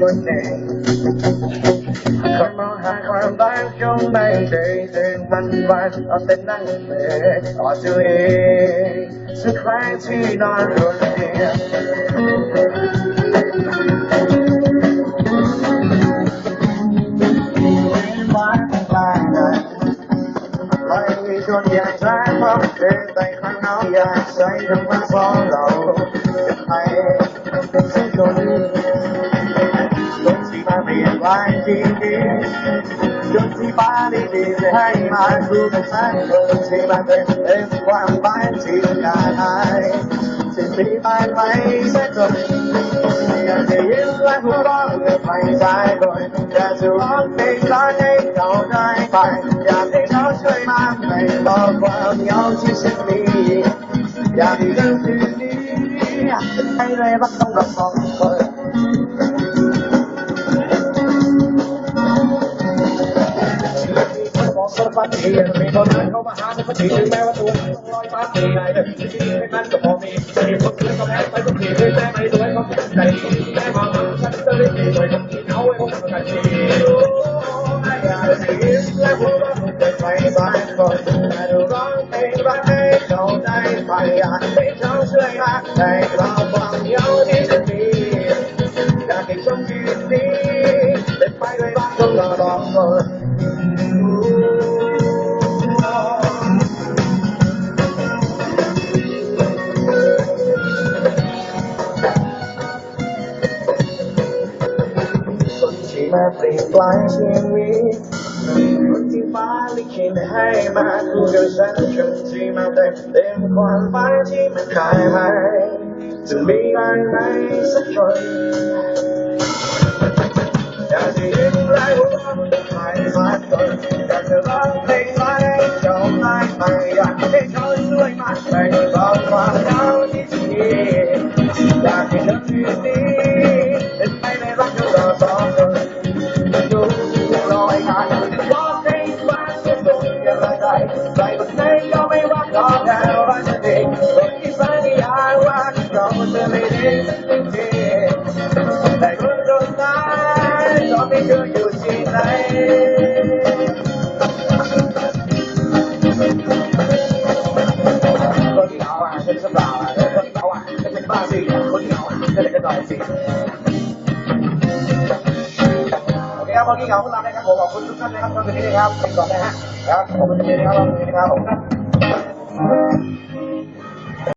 ตัวเองคนมองหาความรักจงไม่ใจถึงวันวันเอาแต่นั่งเบื่อต่อตัวเองสักครั้งที่นอนคนเดียวไม่มีชวนอยางแท้เพราะเคยไปข้างนอกอยากใส่ทั้งวันสองเราจะให้สักคนจนที่มาเปลี่ยนไปจริงจริงจนที่ฟ้าได้ดีจะให้มาดูกันสักคน ที่มาเต็มเต็มความฝันที่การหายจะมีไปไหมสักคนอยากจะยิ้มและหัวเราะเมื่อไปสายก่อนอยากจะร้องเพ ฟังอยากให้เขาช่วยมาไม่บางที่ฉันมีอยากให้เรื่องคืนเลยรักต้องรักสองคนบอกสารพัดที่มีคนนั้นเข้ามาหาในพันทีถึงแม้ว่าตัวต้องลอยฟ้าตีไงแต่ที่จริงให้มันก็พอมีมีคนอื่นก็แพ้ไปทุกทีเลยแม่ไม่ด้วยก็ใจแม่มาฉันจะรีบไปด้วยคนที่เอาไว้พบกันทีอยากจะยิ้มและหัวเราะเดินไปสายคนแต่ดูร้องเพลงรักให้เขาได้ฟังอยากให้เขาช่วยรักให้เราฟังเหงาที่จะมีอยากให้ชมชีวิตนี้เป็นไปด้วยรักของเราสองคน มาเปลี่ยนแปลงชีวิตคนที่ฟ้าลิขิตให้มาคู่กับฉันคนที่มาเต็มเต็มความฝันที่มันคายไปจะมีบ้างไหมสักคน ไม่เคยอยู่ที่ไหนคนที่เอาอะเป็นสำหรับอะคนที่เอาอะจะเป็นบ้าสิคนที่เอาอะจะเป็นกระต่ายสิโอเคครับเมื่อกี้เหงาพวกเรานะครับผมขอบคุณทุกท่านนะครับตอนนี้นะครับไปก่อนนะฮะครับผมเป็นเมย์นะครับผมนเมย์นะครับผมครับ